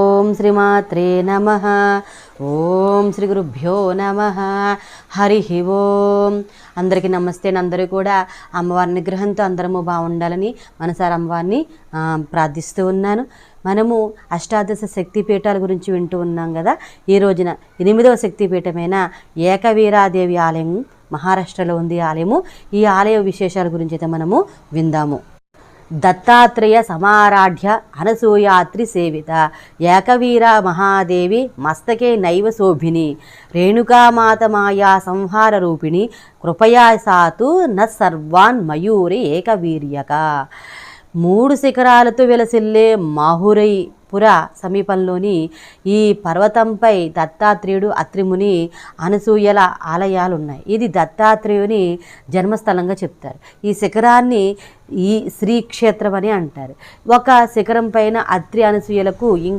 ఓం శ్రీమాత్రే నమ. ఓం శ్రీ గురుభ్యో నమ. హరి ఓం. అందరికీ నమస్తే అందరూ కూడా అమ్మవారి నిగ్రహంతో అందరము బాగుండాలని మనసారి అమ్మవారిని ప్రార్థిస్తూ ఉన్నాను. మనము అష్టాదశ శక్తిపీఠాల గురించి వింటూ ఉన్నాం కదా. ఈ రోజున ఎనిమిదవ శక్తిపీఠమైన ఏకవీరాదేవి ఆలయం మహారాష్ట్రలో ఉంది ఆలయము. ఈ ఆలయ విశేషాల గురించి అయితే మనము విందాము. దత్తాత్రేయ సమారాఢ్య అనసూయాత్రి సేవిత. ఏకవీర మహాదేవి మస్తకే నైవ శోభిని. రేణుకామాత మాయా సంహార రూపిణి. కృపయా సాతు న సర్వాన్ మయూరి ఏకవీర్యక. మూడు శిఖరాలతో వెలసిల్లే మాహురై పుర సమీపంలోని ఈ పర్వతంపై దత్తాత్రేయుడు అత్రిముని అనసూయల ఆలయాలు ఉన్నాయి ఇది దత్తాత్రేయుని జన్మస్థలంగా చెప్తారు. ఈ శిఖరాన్ని ఈ శ్రీక్షేత్రం అని అంటారు. ఒక శిఖరం పైన అత్రి అనసూయలకు ఇంకో